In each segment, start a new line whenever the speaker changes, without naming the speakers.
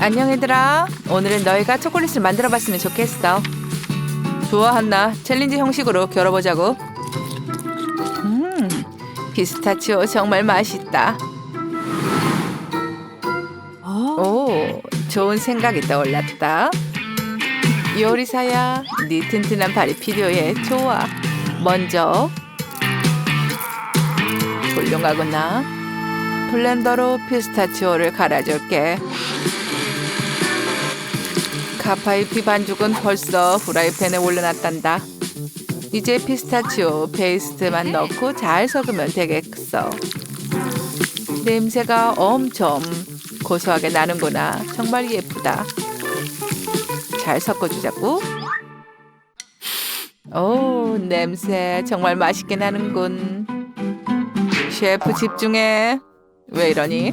안녕 얘들아. 오늘은 너희가 초콜릿을 만들어 봤으면 좋겠어. 좋아 한나. 챌린지 형식으로 겨뤄보자고. 음, 피스타치오 정말 맛있다. 오, 좋은 생각이 떠올랐다. 요리사야, 네 튼튼한 발이 필요해. 좋아. 먼저 훌륭하구나. 블렌더로 피스타치오를 갈아줄게. 카파이피 반죽은 벌써 프라이팬에 올려놨단다. 이제 피스타치오 페이스트만 넣고 잘 섞으면 되겠어. 냄새가 엄청 고소하게 나는구나. 정말 예쁘다. 잘 섞어주자고. 오, 냄새 정말 맛있게 나는군. 셰프 집중해. 왜 이러니?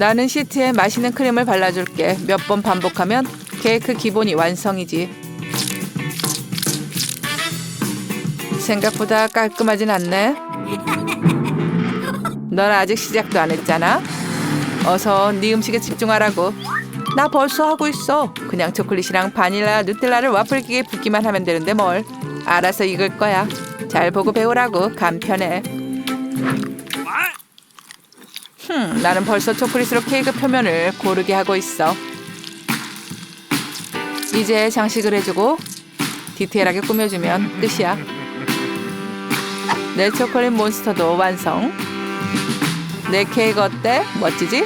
나는 시트에 맛있는 크림을 발라줄게. 몇 번 반복하면 케이크 기본이 완성이지. 생각보다 깔끔하진 않네. 넌 아직 시작도 안 했잖아. 어서 네 음식에 집중하라고. 나 벌써 하고 있어. 그냥 초콜릿이랑 바닐라, 누텔라를 와플기에 붓기만 하면 되는데 뭘. 알아서 익을 거야. 잘 보고 배우라고. 간편해. 흠, 나는 벌써 초콜릿으로 케이크 표면을 고르게 하고 있어. 이제 장식을 해주고 디테일하게 꾸며주면 끝이야. 내 초콜릿 몬스터도 완성. 내 케이크 어때? 멋지지?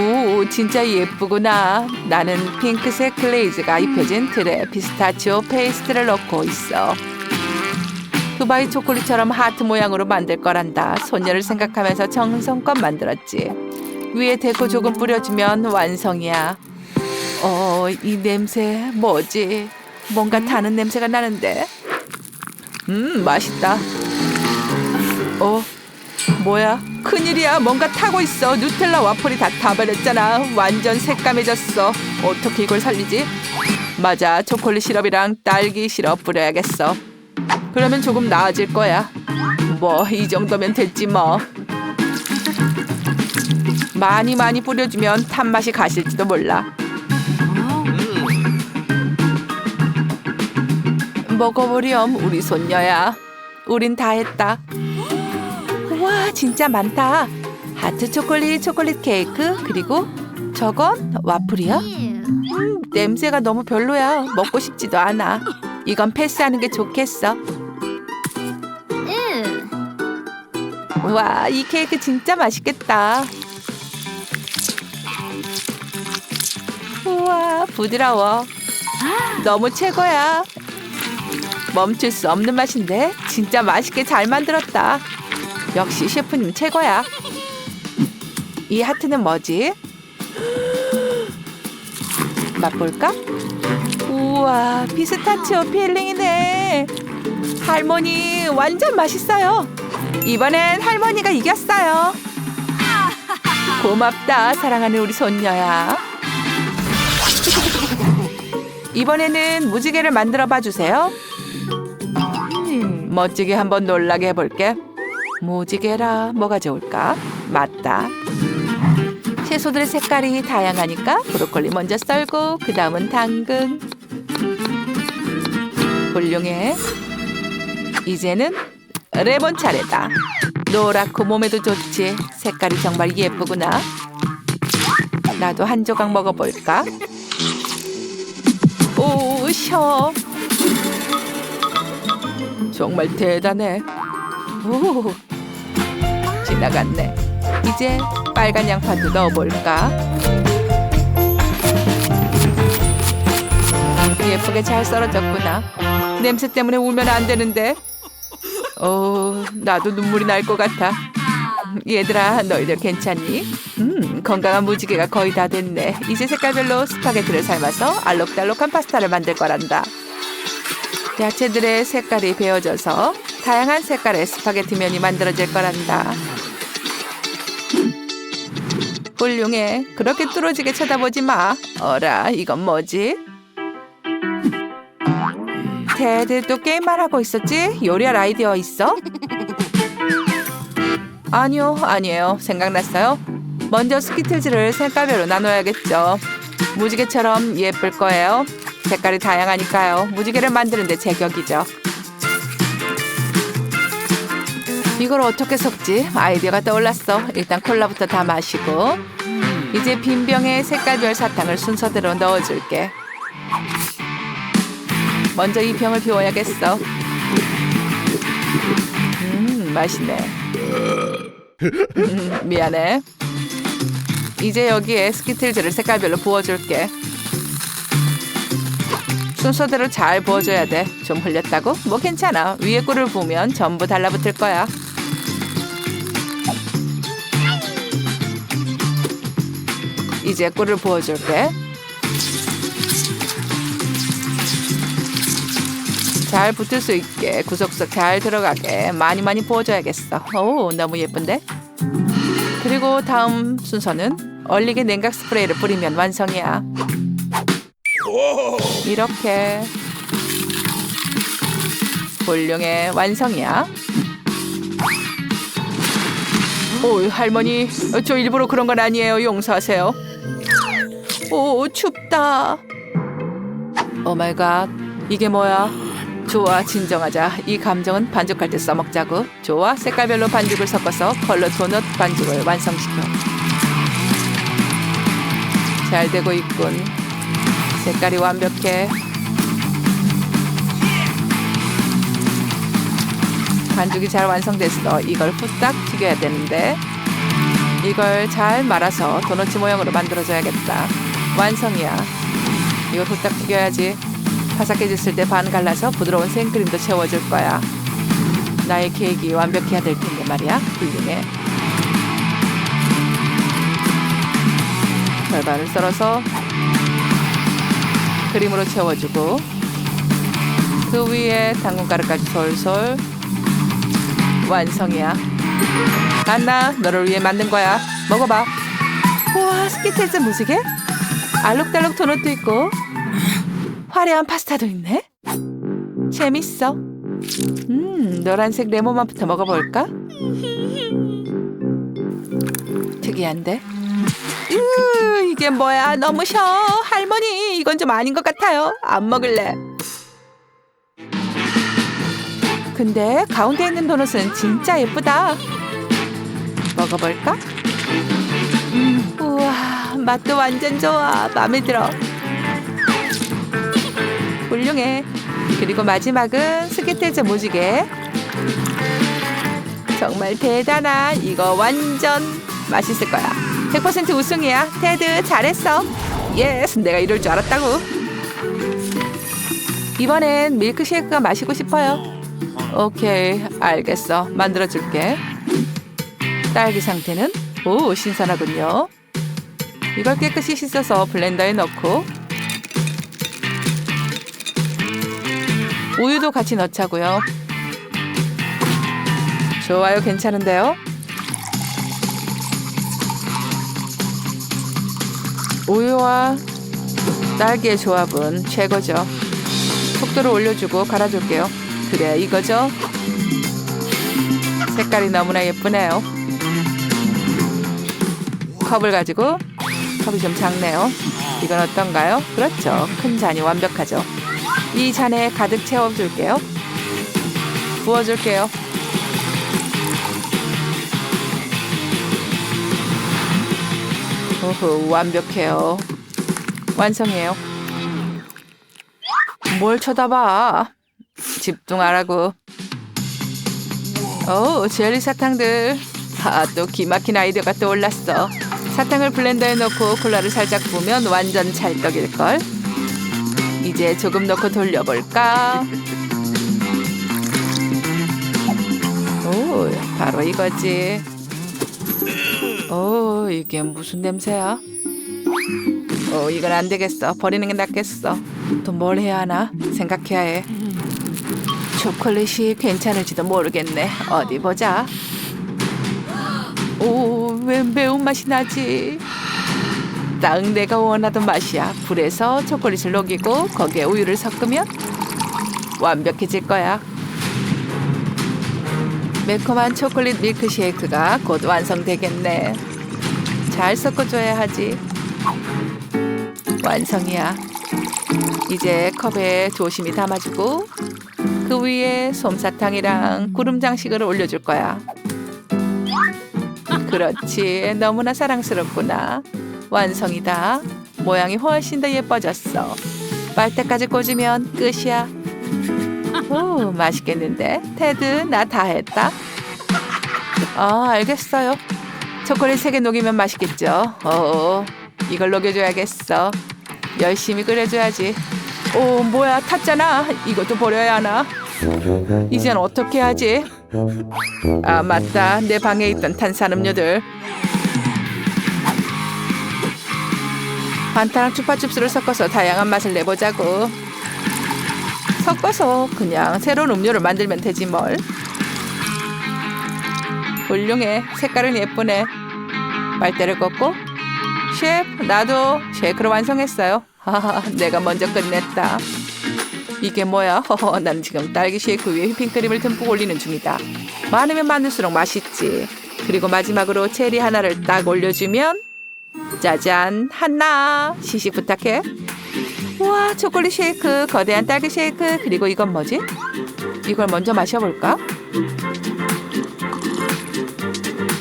오, 진짜 예쁘구나. 나는 핑크색 글레이즈가 입혀진 틀에 피스타치오 페이스트를 넣고 있어. 두바이 초콜릿처럼 하트 모양으로 만들 거란다. 손녀를 생각하면서 정성껏 만들었지. 위에 데코 조금 뿌려주면 완성이야. 어, 이 냄새 뭐지? 뭔가 타는 냄새가 나는데. 음, 맛있다. 어, 뭐야? 큰일이야. 뭔가 타고 있어. 누텔라 와플이 다 타버렸잖아. 완전 새까매졌어. 어떻게 이걸 살리지? 맞아. 초콜릿 시럽이랑 딸기 시럽 뿌려야겠어. 그러면 조금 나아질 거야. 뭐 이 정도면 됐지 뭐. 많이 많이 뿌려주면 탄 맛이 가실지도 몰라. 먹어보렴 우리 손녀야. 우린 다 했다. 와 진짜 많다. 하트 초콜릿, 초콜릿 케이크 그리고 저건 와플이야? 음, 냄새가 너무 별로야. 먹고 싶지도 않아. 이건 패스하는 게 좋겠어. 와, 이 케이크 진짜 맛있겠다. 우와, 부드러워. 너무 최고야. 멈출 수 없는 맛인데 진짜 맛있게 잘 만들었다. 역시 셰프님 최고야. 이 하트는 뭐지? 맛볼까? 우와, 피스타치오 필링이네. 할머니 완전 맛있어요. 이번엔 할머니가 이겼어요. 고맙다, 사랑하는 우리 손녀야. 이번에는 무지개를 만들어 봐 주세요. 음, 멋지게 한번 놀라게 해볼게. 무지개라 뭐가 좋을까? 맞다. 채소들의 색깔이 다양하니까 브로콜리 먼저 썰고 그 다음은 당근. 훌륭해. 이제는 레몬 차례다. 노랗고 몸에도 좋지. 색깔이 정말 예쁘구나. 나도 한 조각 먹어볼까? 오, 셔. 정말 대단해. 오, 지나갔네. 이제 빨간 양파도 넣어볼까? 예쁘게 잘 썰어졌구나. 냄새 때문에 울면 안 되는데. 어, 나도 눈물이 날 것 같아. 얘들아, 너희들 괜찮니? 음, 건강한 무지개가 거의 다 됐네. 이제 색깔별로 스파게티를 삶아서 알록달록한 파스타를 만들 거란다. 야채들의 색깔이 배어져서 다양한 색깔의 스파게티 면이 만들어질 거란다. 훌륭해. 그렇게 뚫어지게 쳐다보지 마. 어라, 이건 뭐지? 대들 또 게임만 하고 있었지? 요리할 아이디어 있어? 아니요, 아니에요. 생각났어요. 먼저 스키틀즈를 색깔별로 나눠야겠죠. 무지개처럼 예쁠 거예요. 색깔이 다양하니까요. 무지개를 만드는데 제격이죠. 이걸 어떻게 섞지? 아이디어가 떠올랐어. 일단 콜라부터 다 마시고 이제 빈 병에 색깔별 사탕을 순서대로 넣어줄게. 먼저 이 병을 비워야겠어. 음, 맛있네. 음, 미안해. 이제 여기에 스키틀즈를 색깔별로 부어줄게. 순서대로 잘 부어줘야 돼. 좀 흘렸다고? 뭐 괜찮아. 위에 꿀을 부으면 전부 달라붙을 거야. 이제 꿀을 부어줄게. 잘 붙을 수 있게 구석구석 잘 들어가게 많이 많이 부어줘야겠어. 오, 너무 예쁜데? 그리고 다음 순서는 얼리게 냉각 스프레이를 뿌리면 완성이야. 이렇게 훌륭해 완성이야. 오 할머니 저 일부러 그런 건 아니에요 용서하세요. 오 춥다. 오 마이 갓 이게 뭐야? 좋아 진정하자. 이 감정은 반죽할 때 써먹자고. 좋아 색깔별로 반죽을 섞어서 컬러 도넛 반죽을 완성시켜. 잘 되고 있군. 색깔이 완벽해. 반죽이 잘 완성됐어. 이걸 후딱 튀겨야 되는데 이걸 잘 말아서 도넛 모양으로 만들어줘야겠다. 완성이야. 이걸 후딱 튀겨야지. 바삭해졌을 때 반 갈라서 부드러운 생크림도 채워줄 거야. 나의 케이크 완벽해야 될 텐데 말이야. 훌륭해. 절반을 썰어서 크림으로 채워주고 그 위에 당근가루까지 솔솔 완성이야. 안나 너를 위해 만든 거야. 먹어봐. 우와 스키틀즈 무지개? 알록달록 도넛도 있고 화려한 파스타도 있네. 재밌어. 음 노란색 레몬 맛부터 먹어볼까? 특이한데? 으, 이게 뭐야? 너무 셔. 할머니, 이건 좀 아닌 것 같아요. 안 먹을래. 근데 가운데 있는 도넛은 진짜 예쁘다. 먹어볼까? 음, 우와, 맛도 완전 좋아. 마음에 들어. 훌륭해. 그리고 마지막은 스키틀즈 무지개. 정말 대단한 이거 완전 맛있을 거야. 100% 우승이야. 테드 잘했어. 예스, 내가 이럴 줄 알았다고. 이번엔 밀크쉐이크가 마시고 싶어요. 오케이, 알겠어. 만들어줄게. 딸기 상태는 오 신선하군요. 이걸 깨끗이 씻어서 블렌더에 넣고 우유도 같이 넣자고요. 좋아요, 괜찮은데요? 우유와 딸기의 조합은 최고죠. 속도를 올려주고 갈아줄게요. 그래, 이거죠? 색깔이 너무나 예쁘네요. 컵을 가지고 컵이 좀 작네요. 이건 어떤가요? 그렇죠. 큰 잔이 완벽하죠. 이 잔에 가득 채워줄게요. 부어줄게요. 오호, 완벽해요. 완성이에요. 뭘 쳐다봐? 집중하라고. 오, 젤리 사탕들. 아, 또 기막힌 아이디어가 떠올랐어. 사탕을 블렌더에 넣고 콜라를 살짝 부으면 완전 찰떡일걸. 이제 조금 넣고 돌려볼까? 오, 바로 이거지. 오, 이게 무슨 냄새야? 오, 이건 안 되겠어. 버리는 게 낫겠어. 또 뭘 해야 하나? 생각해야 해. 초콜릿이 괜찮을지도 모르겠네. 어디 보자. 오, 왜 매운맛이 나지? 딱 내가 원하던 맛이야. 불에서 초콜릿을 녹이고 거기에 우유를 섞으면 완벽해질 거야. 매콤한 초콜릿 밀크쉐이크가 곧 완성되겠네. 잘 섞어줘야 하지. 완성이야. 이제 컵에 조심히 담아주고 그 위에 솜사탕이랑 구름 장식을 올려줄 거야. 그렇지. 너무나 사랑스럽구나. 완성이다. 모양이 훨씬 더 예뻐졌어. 빨대까지 꽂으면 끝이야. 오, 맛있겠는데? 테드, 나 다 했다. 아, 알겠어요. 초콜릿 세 개 녹이면 맛있겠죠. 어, 이걸 녹여줘야겠어. 열심히 끓여줘야지. 오, 뭐야, 탔잖아. 이것도 버려야 하나? 이젠 어떻게 하지? 아, 맞다. 내 방에 있던 탄산음료들. 반타랑 추파춥스를 섞어서 다양한 맛을 내보자고. 섞어서 그냥 새로운 음료를 만들면 되지 뭘. 훌륭해. 색깔은 예쁘네. 빨대를 꽂고 셰프 나도 쉐이크를 완성했어요. 하하, 내가 먼저 끝냈다. 이게 뭐야? 허허, 난 지금 딸기 쉐이크 위에 휘핑크림을 듬뿍 올리는 중이다. 많으면 많을수록 맛있지. 그리고 마지막으로 체리 하나를 딱 올려주면 짜잔 하나 시식 부탁해. 우와 초콜릿 쉐이크 거대한 딸기 쉐이크 그리고 이건 뭐지? 이걸 먼저 마셔볼까?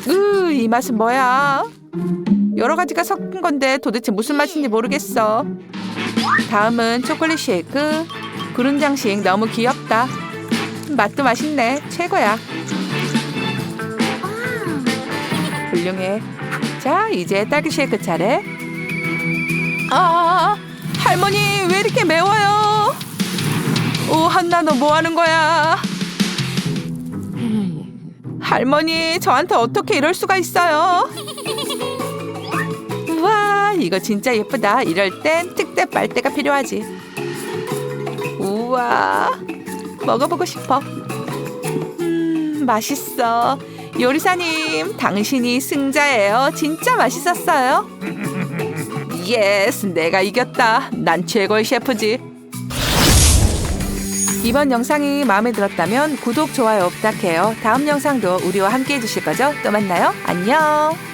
으 이 맛은 뭐야? 여러 가지가 섞은 건데 도대체 무슨 맛인지 모르겠어. 다음은 초콜릿 쉐이크 구름 장식 너무 귀엽다. 맛도 맛있네 최고야. 훌륭해. 자 이제 딸기 쉐이크 차례. 아 할머니 왜 이렇게 매워요? 오 한나 너 뭐 하는 거야? 할머니 저한테 어떻게 이럴 수가 있어요? 우와 이거 진짜 예쁘다. 이럴 땐 특대 빨대가 필요하지. 우와 먹어보고 싶어. 음 맛있어. 요리사님 당신이 승자예요. 진짜 맛있었어요. 예스 내가 이겼다. 난 최고의 셰프지. 이번 영상이 마음에 들었다면 구독, 좋아요 부탁해요. 다음 영상도 우리와 함께 해주실 거죠? 또 만나요. 안녕.